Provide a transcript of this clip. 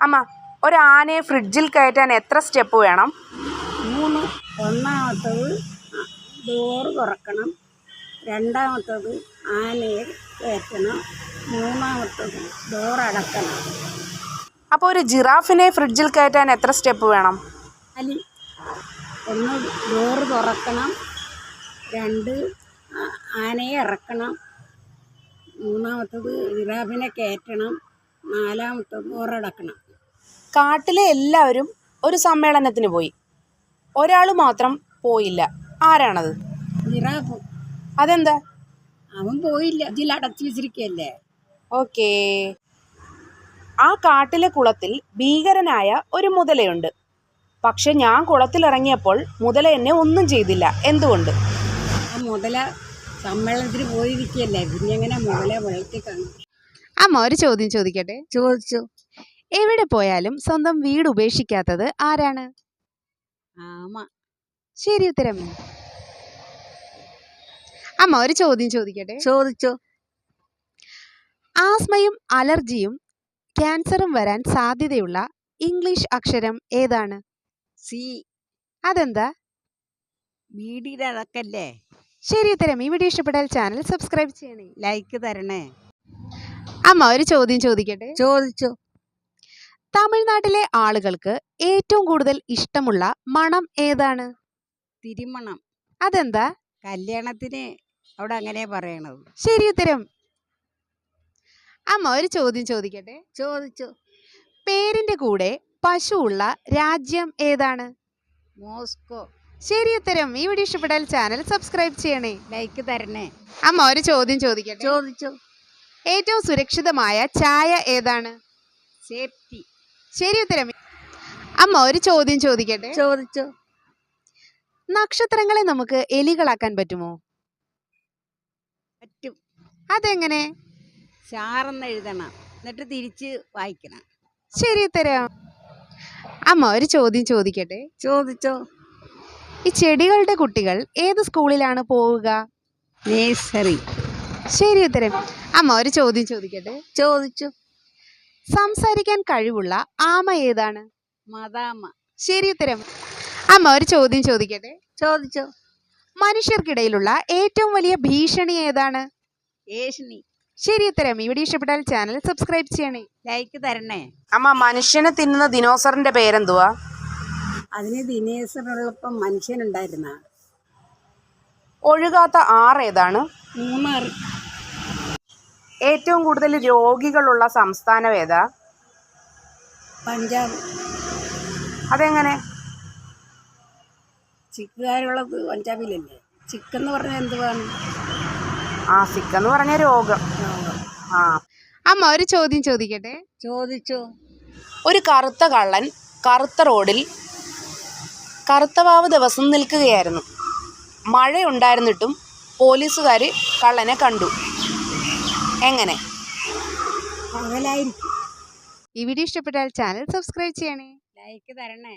അമ്മ ഒരു ആനയെ ഫ്രിഡ്ജിൽ കയറ്റാൻ എത്ര സ്റ്റെപ്പ് വേണം? മൂന്ന് ഒന്നാമത്തത് ഡോർ തുറക്കണം രണ്ടാമത്തത് ആനയെ കയറ്റണം മൂന്നാമത്തത് ഡോർ അടക്കണം. അപ്പോൾ ഒരു ജിറാഫിനെ ഫ്രിഡ്ജിൽ കയറ്റാൻ എത്ര സ്റ്റെപ്പ് വേണം? അലി ഒന്ന് ഡോറ് തുറക്കണം രണ്ട് ആനയെ ഇറക്കണം മൂന്നാമത്തത് ജിറാഫിനെ കയറ്റണം നാലാമത്തത് ഡോറടക്കണം കാട്ടിലെ എല്ലാവരും ഒരു സമ്മേളനത്തിന് പോയി. ഒരാൾ മാത്രം പോയില്ല. ആരാണത്? ജിറാഫ്. അതെന്താ? അവൻ പോയില്ല. ഇതിൽ അടച്ചു വെച്ചിരിക്കല്ലേ ഓക്കേ. ആ കാട്ടിലെ കുളത്തിൽ ഭീകരനായ ഒരു മുതലയുണ്ട്. പക്ഷെ ഞാൻ കുളത്തിലിറങ്ങിയപ്പോൾ മുതല എന്നെ ഒന്നും ചെയ്തില്ല. എന്തുകൊണ്ട്? ആ മുതല സമ്മേളനത്തിന് പോയിരിക്കല്ലേ പിന്നെ എങ്ങനെ മുതല വെള്ളത്തിൽ കാണും അമ്മ ഒരു ചോദ്യം ചോദിക്കട്ടെ? ചോദിച്ചു. എവിടെ പോയാലും സ്വന്തം വീട് ഉപേക്ഷിക്കാത്തത് ആരാണ്? ആമ. ശരി ഉത്തരം. അമ്മ ഒരു ചോദ്യം ചോദിക്കട്ടെ? ചോദിച്ചോ. ആസ്മയും അലർജിയും ക്യാൻസറും വരാൻ സാധ്യതയുള്ള ഇംഗ്ലീഷ് അക്ഷരം ഏതാണ്? സി. അതെന്താ? വീടിയുടെ ശരി ഉത്തരം. ഈ വീഡിയോ ഇഷ്ടപ്പെട്ടാൽ ചാനൽ സബ്സ്ക്രൈബ് ചെയ്യണേ. ലൈക്ക് തരണേ. അമ്മ ഒരു ചോദ്യം ചോദിക്കട്ടെ? ചോദിച്ചു. തമിഴ്നാട്ടിലെ ആളുകൾക്ക് ഏറ്റവും കൂടുതൽ ഇഷ്ടമുള്ള മണം ഏതാണ്? തിരുമണം. അതെന്താ? കല്യാണത്തിന് അവിടെ അങ്ങനെ പറയണത്. ശരി ഉത്തരം. അമ്മ ഒരു ചോദ്യം ചോദിക്കട്ടെ? ചോദിച്ചു. പേരിന്റെ കൂടെ പശു ഉള്ള രാജ്യം ഏതാണ്? മോസ്കോ. ശരി ഉത്തരം. ഈ വീഡിയോ ഇഷ്ടപ്പെട്ടാൽ ചാനൽ സബ്സ്ക്രൈബ് ചെയ്യണേ. ലൈക്ക് തരണേ. അമ്മ ഒരു ചോദ്യം ചോദിക്കട്ടെ? ചോദിച്ചു. ഏറ്റവും സുരക്ഷിതമായ ചായ ഏതാണ്? സേഫ്റ്റി. ശരി ഉത്തരം. അമ്മ ഒരു ചോദ്യം ചോദിക്കട്ടെ? ചോദിച്ചു. നക്ഷത്രങ്ങളെ നമുക്ക് എലികളാക്കാൻ പറ്റുമോ? പറ്റും. അതെങ്ങനെ? ചാറെന്ന് എഴുതണം. എന്നിട്ട് തിരിച്ച് വായിക്കണം. ശരി ഉത്തരം. അമ്മ ഒരു ചോദ്യം ചോദിക്കട്ടെ? ചോദിച്ചോ. ഈ ചെടികളുടെ കുട്ടികൾ ഏത് സ്കൂളിലാണ് പോവുക? നേഴ്സറി. ശരി ഉത്തരം. അമ്മ ഒരു ചോദ്യം ചോദിക്കട്ടെ? ചോദിച്ചു. സംസാരിക്കാൻ കഴിവുള്ള ആമ ഏതാണ്? മദാമ. ശരി ഉത്തരം. അമ്മ ഒരു ചോദ്യം ചോദിക്കട്ടെ? ചോദിച്ചോ. മനുഷ്യർക്കിടയിലുള്ള ഏറ്റവും വലിയ ഭീഷണി ഏതാണ്? ഏഷണി ശരി ഉത്തരം. ഇവിടെ ഇഷ്ടപ്പെട്ടാൽ ചാനൽ സബ്സ്ക്രൈബ് ചെയ്യണേ. ലൈക്ക് തരണേ. അമ്മ മനുഷ്യനെ തിന്നുന്ന ദിനോസറിന്റെ പേരെന്തുവാ? അതിന് ദിനേശനുള്ളപ്പം മനുഷ്യനുണ്ടായിരുന്ന. ഒഴുകാത്ത ആറ് ഏതാണ്? മൂന്നാർ ഏറ്റവും കൂടുതൽ രോഗികളുള്ള സംസ്ഥാനം ഏതാ? പഞ്ചാബ്. അതെങ്ങനെ? ചിക്കുകാരുള്ളത് പഞ്ചാബിലല്ലേ? ചിക്കെന്ന് പറഞ്ഞാൽ എന്തുവാണ്? ആ സിക്കെന്ന് പറഞ്ഞ രോഗം. ആ. അമ്മ ഒരു ചോദ്യം ചോദിക്കട്ടെ? ചോദിച്ചു. ഒരു കറുത്ത കള്ളൻ കറുത്ത റോഡിൽ കറുത്തവാവ് ദിവസം നിൽക്കുകയായിരുന്നു. മഴയുണ്ടായിരുന്നിട്ടും പോലീസുകാർ കള്ളനെ കണ്ടു. എങ്ങനെ? ഈ വീഡിയോ ഇഷ്ടപ്പെട്ടാൽ ചാനൽ സബ്സ്ക്രൈബ് ചെയ്യണേ. ലൈക്ക് തരണേ.